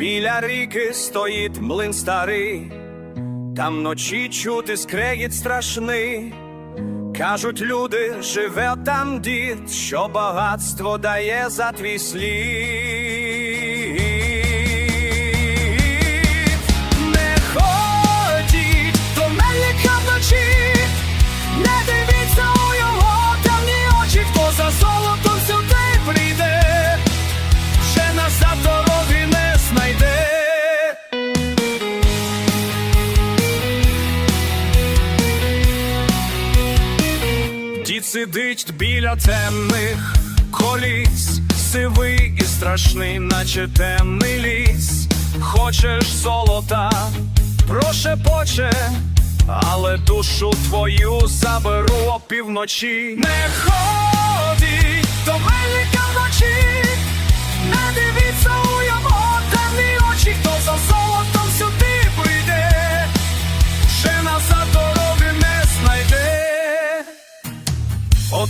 Біля ріки стоїть млин старий, там вночі чути скрегіт страшний. Кажуть люди, живе там дід, що багатство дає за твій слід. Сидить біля темних коліс, сивий і страшний, наче темний ліс. Хочеш золота, прошепоче, але душу твою заберу опівночі. Не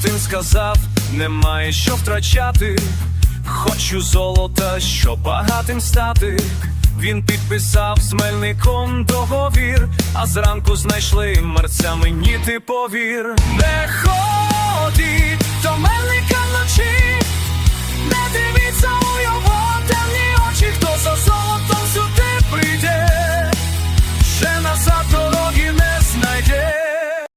Один сказав, немає що втрачати. Хочу золота, щоб багатим стати. Він підписав з мельником договір, а зранку знайшли мерця мені ти повір. Не ходіть